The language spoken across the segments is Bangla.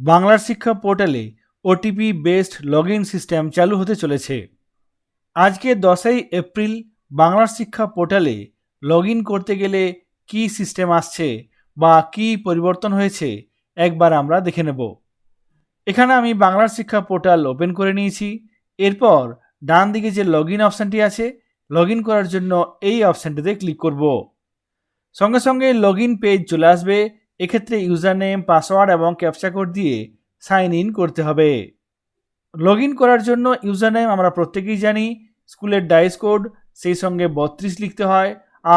বাংলার শিক্ষা পোর্টালে OTP based log in system চালু হতে চলেছে। আজকে দশই এপ্রিল বাংলার শিক্ষা পোর্টালে লগ ইন করতে গেলে কি সিস্টেম আসছে বা কি পরিবর্তন হয়েছে একবার আমরা দেখে নেব। এখানে আমি বাংলার শিক্ষা পোর্টাল ওপেন করে নিয়েছি। এরপর ডান দিকে যে লগ ইন অপশানটি আছে লগ ইন করার জন্য এই অপশানটিতে ক্লিক করব। সঙ্গে সঙ্গে লগ ইন পেজ চলে আসবে। এক্ষেত্রে ইউজার নেম পাসওয়ার্ড এবং ক্যাপচা কোড দিয়ে সাইন ইন করতে হবে। লগ ইন করার জন্য ইউজার নেম আমরা প্রত্যেকেই জানি, স্কুলের ডাইস কোড, সেই সঙ্গে বত্রিশ লিখতে হয়,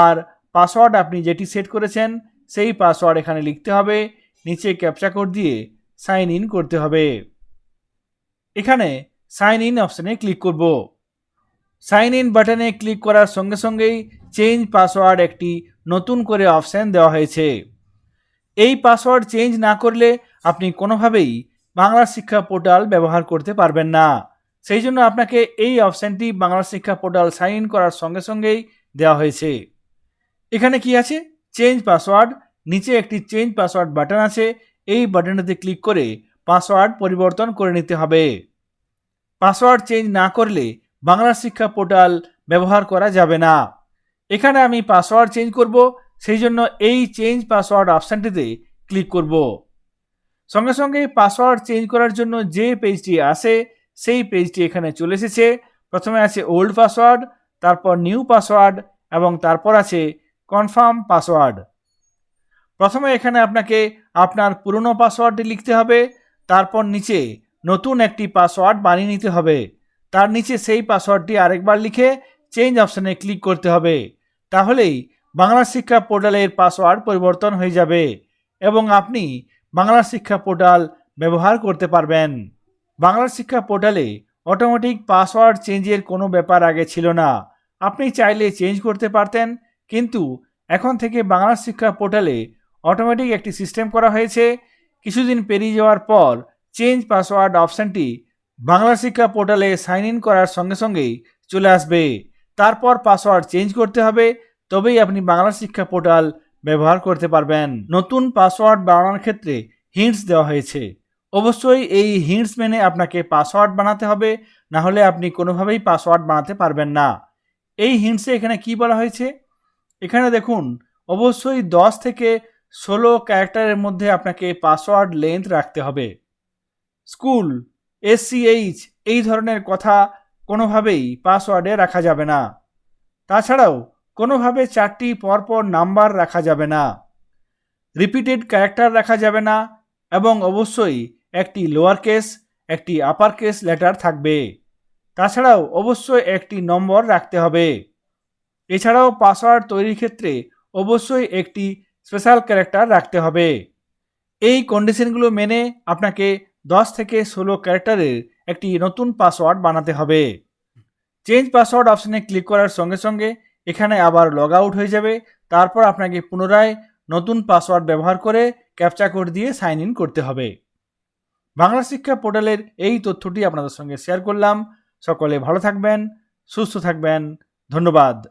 আর পাসওয়ার্ড আপনি যেটি সেট করেছেন, সেই পাসওয়ার্ড এখানে লিখতে হবে, নিচে ক্যাপচা কোড দিয়ে সাইন ইন করতে হবে। এখানে সাইন ইন অপশানে ক্লিক করব। সাইন ইন বাটনে ক্লিক করার সঙ্গে সঙ্গেই চেঞ্জ পাসওয়ার্ড একটি নতুন করে অপশান দেওয়া হয়েছে। এই পাসওয়ার্ড চেঞ্জ না করলে আপনি কোনোভাবেই বাংলা শিক্ষা পোর্টাল ব্যবহার করতে পারবেন না। সেই জন্য আপনাকে এই অপশানটি বাংলা শিক্ষা পোর্টাল সাইন ইন করার সঙ্গে সঙ্গেই দেওয়া হয়েছে। এখানে কি আছে? চেঞ্জ পাসওয়ার্ড নিচে একটি চেঞ্জ পাসওয়ার্ড বাটন আছে। এই বাটনটিতে ক্লিক করে পাসওয়ার্ড পরিবর্তন করে নিতে হবে। পাসওয়ার্ড চেঞ্জ না করলে বাংলা শিক্ষা পোর্টাল ব্যবহার করা যাবে না। এখানে আমি পাসওয়ার্ড চেঞ্জ করব সেই জন্য এই চেঞ্জ পাসওয়ার্ড অপশানটিতে ক্লিক করব। সঙ্গে সঙ্গে পাসওয়ার্ড চেঞ্জ করার জন্য যে পেজটি আসে সেই পেজটি এখানে চলে এসেছে। প্রথমে আছে ওল্ড পাসওয়ার্ড তারপর নিউ পাসওয়ার্ড এবং তারপর আছে কনফার্ম পাসওয়ার্ড প্রথমে এখানে আপনাকে আপনার পুরনো পাসওয়ার্ডটি লিখতে হবে, তারপর নিচে নতুন একটি পাসওয়ার্ড বানিয়ে নিতে হবে। তার নিচে সেই পাসওয়ার্ডটি আরেকবার লিখে চেঞ্জ অপশানে ক্লিক করতে হবে। তাহলেই বাংলা শিক্ষা পোর্টালের পাসওয়ার্ড পরিবর্তন হয়ে যাবে এবং আপনি বাংলা শিক্ষা পোর্টাল ব্যবহার করতে পারবেন। বাংলা শিক্ষা পোর্টালে অটোমেটিক পাসওয়ার্ড চেঞ্জের কোনো ব্যাপার আগে ছিল না। আপনি চাইলে চেঞ্জ করতে পারতেন, কিন্তু এখন থেকে বাংলা শিক্ষা পোর্টালে অটোমেটিক একটি সিস্টেম করা হয়েছে। কিছুদিন পেরিয়ে যাওয়ার পর চেঞ্জ পাসওয়ার্ড অপশানটি বাংলা শিক্ষা পোর্টালে সাইন ইন করার সঙ্গে সঙ্গেই চলে আসবে। তারপর পাসওয়ার্ড চেঞ্জ করতে হবে তবেই আপনি বাংলা শিক্ষা পোর্টাল ব্যবহার করতে পারবেন। নতুন পাসওয়ার্ড বানানোর ক্ষেত্রে হিন্টস দেওয়া হয়েছে। অবশ্যই এই হিন্টস মেনে আপনাকে পাসওয়ার্ড বানাতে হবে, না হলে আপনি কোনোভাবেই পাসওয়ার্ড বানাতে পারবেন না। এই হিন্টসে এখানে কি বলা হয়েছে? এখানে দেখুন, অবশ্যই দশ থেকে ষোলো ক্যারেক্টারের মধ্যে আপনাকে পাসওয়ার্ড লেন্থ রাখতে হবে। স্কুল এসসিএইচ এই ধরনের কথা কোনোভাবেই পাসওয়ার্ডে রাখা যাবে না। তাছাড়াও কোনোভাবে চারটি পরপর নাম্বার রাখা যাবে না। রিপিটেড ক্যারেক্টার রাখা যাবে না এবং অবশ্যই একটি লোয়ার কেস, একটি আপার কেস লেটার থাকবে। তাছাড়াও অবশ্যই একটি নম্বর রাখতে হবে। এছাড়াও পাসওয়ার্ড তৈরির ক্ষেত্রে অবশ্যই একটি স্পেশাল ক্যারেক্টার রাখতে হবে। এই কন্ডিশনগুলো মেনে আপনাকে দশ থেকে ষোলো ক্যারেক্টারের একটি নতুন পাসওয়ার্ড বানাতে হবে। চেঞ্জ পাসওয়ার্ড অপশানে ক্লিক করার সঙ্গে সঙ্গে এখানে আবার লগ আউট হয়ে যাবে। তারপর আপনাকে পুনরায় নতুন পাসওয়ার্ড ব্যবহার করে ক্যাপচা কোড দিয়ে সাইন ইন করতে হবে। বাংলা শিক্ষা পোর্টালের এই তথ্যটি আপনাদের সঙ্গে শেয়ার করলাম। সকলে ভালো থাকবেন, সুস্থ থাকবেন। ধন্যবাদ।